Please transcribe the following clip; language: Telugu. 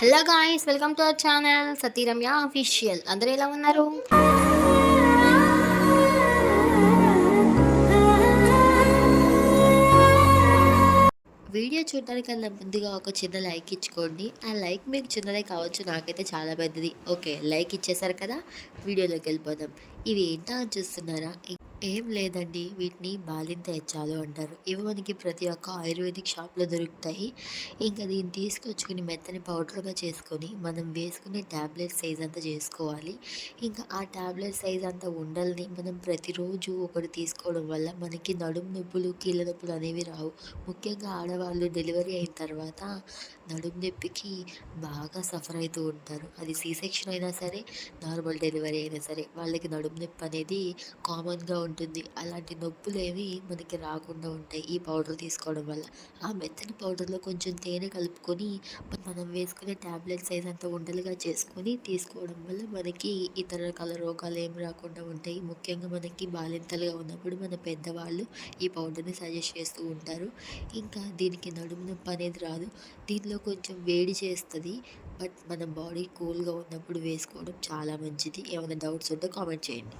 Hello guys welcome to our channel Satiramya official అందరూ ఎలా ఉన్నారు? వీడియో చూడడానికన్నా ముందుగా ఒక చిన్న లైక్ ఇచ్చుకోండి. ఆ లైక్ మీకు చిన్నదే కావచ్చు నాకైతే చాలా పెద్దది. ఓకే లైక్ ఇచ్చేసారు కదా వీడియోలోకి వెళ్ళిపోదాం. ఇవి ఏంటో చూస్తున్నారా? ఏం లేదండి వీటిని బాలింత ఎచ్చాలు అంటారు. ఇవి మనకి ప్రతి ఒక్క ఆయుర్వేదిక్ షాప్లో దొరుకుతాయి. ఇంకా దీన్ని తీసుకొచ్చుకుని మెత్తని పౌడర్గా చేసుకొని మనం వేసుకునే ట్యాబ్లెట్ సైజ్ అంతా చేసుకోవాలి. ఇంకా ఆ ట్యాబ్లెట్ సైజ్ అంతా ఉండల్ని మనం ప్రతిరోజు ఒకటి తీసుకోవడం వల్ల మనకి నడుము నొప్పులు కీళ్ళ నొప్పులు అనేవి రావు. ముఖ్యంగా ఆడవాళ్ళు డెలివరీ అయిన తర్వాత నడుము నొప్పికి బాగా సఫర్ అవుతూ ఉంటారు. అది సీ సెక్షన్ అయినా సరే నార్మల్ డెలివరీ అయినా సరే వాళ్ళకి నడుము నొప్పి అనేది కామన్గా ఉంటుంది. అలాంటి నొప్పులు ఏవి మనకి రాకుండా ఉంటాయి ఈ పౌడర్ తీసుకోవడం వల్ల. ఆ మెత్తని పౌడర్లో కొంచెం తేనె కలుపుకొని మనం వేసుకునే ట్యాబ్లెట్ సైజ్ అంత ఉండలుగా చేసుకొని తీసుకోవడం వల్ల మనకి ఇతర రకాల రోగాలు ఏమి రాకుండా ఉంటాయి. ముఖ్యంగా మనకి బాలింతలుగా ఉన్నప్పుడు మన పెద్దవాళ్ళు ఈ పౌడర్ని సజెస్ట్ చేస్తూ ఉంటారు. ఇంకా దీనికి నడుము నొప్పి అనేది రాదు. దీనిలో కొంచెం వేడి చేస్తుంది. బట్ మన బాడీ కూల్గా ఉన్నప్పుడు వేసుకోవడం చాలా మంచిది. ఏమైనా డౌట్స్ ఉంటే కామెంట్ చేయండి.